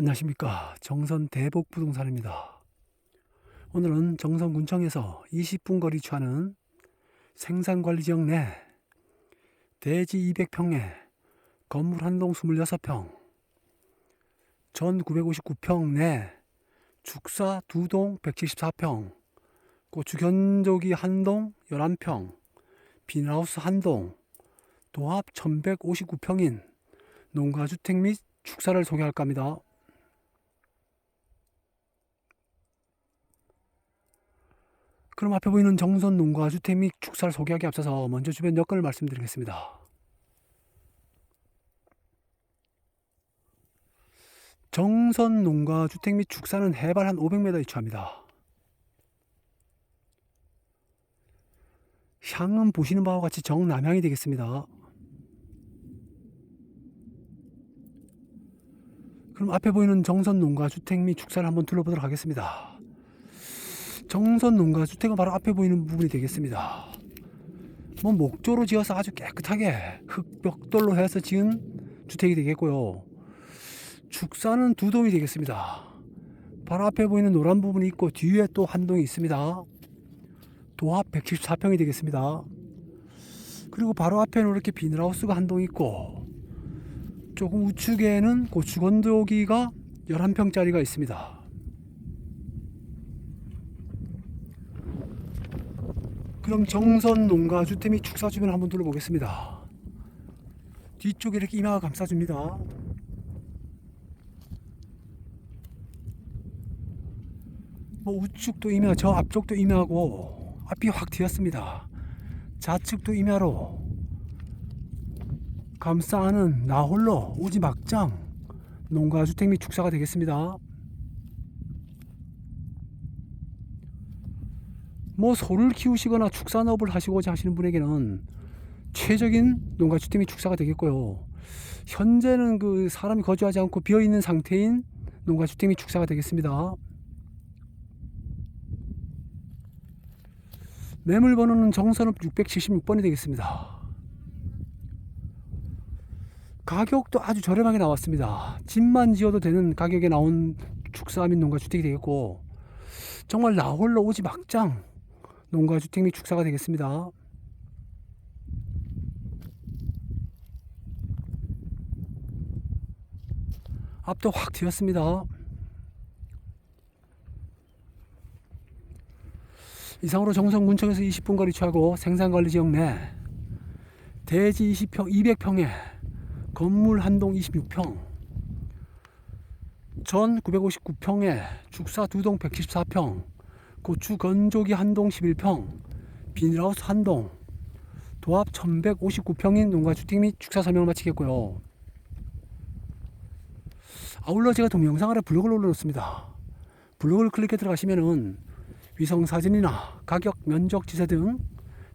안녕하십니까 정선 대복 부동산입니다. 오늘은 정선군청에서 20분 거리 처하는 생산관리지역 내 대지 200평에 건물 한동 26평 전 959평 내 축사 두동 174평 고추 견조기 한동 11평 비닐하우스 한동 도합 1159평인 농가주택 및 축사를 소개할까 합니다. 그럼 앞에 보이는 정선 농가 주택 및 축사를 소개하기 앞서서 먼저 주변 여건을 말씀드리겠습니다. 정선 농가 주택 및 축사는 해발 한 500m에 위치합니다. 향은 보시는 바와 같이 정남향이 되겠습니다. 그럼 앞에 보이는 정선 농가 주택 및 축사를 한번 둘러보도록 하겠습니다. 정선 농가 주택은 바로 앞에 보이는 부분이 되겠습니다. 뭐 목조로 지어서 아주 깨끗하게 흙벽돌로 해서 지은 주택이 되겠고요. 축사는 두 동이 되겠습니다. 바로 앞에 보이는 노란 부분이 있고 뒤에 또 한 동이 있습니다. 도합 114평이 되겠습니다. 그리고 바로 앞에는 이렇게 비닐하우스가 한 동 있고 조금 우측에는 고추 건조기가 11평짜리가 있습니다. 그럼 정선 농가 주택 및 축사 주변 한번 둘러보겠습니다. 뒤쪽에 이렇게 이마가 감싸줍니다. 뭐 우측도 임야, 저 앞쪽도 임야고 앞이 확 트였습니다. 좌측도 임야로 감싸는 나홀로 오지 막장 농가주택 및 축사가 되겠습니다. 뭐 소를 키우시거나 축산업을 하시고자 하시는 분에게는 최적인 농가주택 및 축사가 되겠고요. 현재는 그 사람이 거주하지 않고 비어 있는 상태인 농가주택 및 축사가 되겠습니다. 매물 번호는 정선읍 676번이 되겠습니다. 가격도 아주 저렴하게 나왔습니다. 집만 지어도 되는 가격에 나온 축사 및 농가주택이 되겠고 정말 나홀로 오지 막장 농가 주택 및 축사가 되겠습니다. 앞도 확 트였습니다. 이상으로 정선군청에서 20분 거리 처하고 생산관리지역 내 대지 20평, 200평에 건물 한 동 26평, 전 959평에 축사 두 동 114평, 고추 건조기 한동 11평, 비닐하우스 한 동, 도합 1159평인 농가주택 및 축사 설명을 마치겠고요. 아울러 제가 동영상 아래 블로그를 올려놓습니다. 블로그를 클릭해 들어가시면은 위성 사진이나 가격, 면적, 지세 등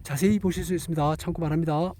자세히 보실 수 있습니다. 참고 바랍니다.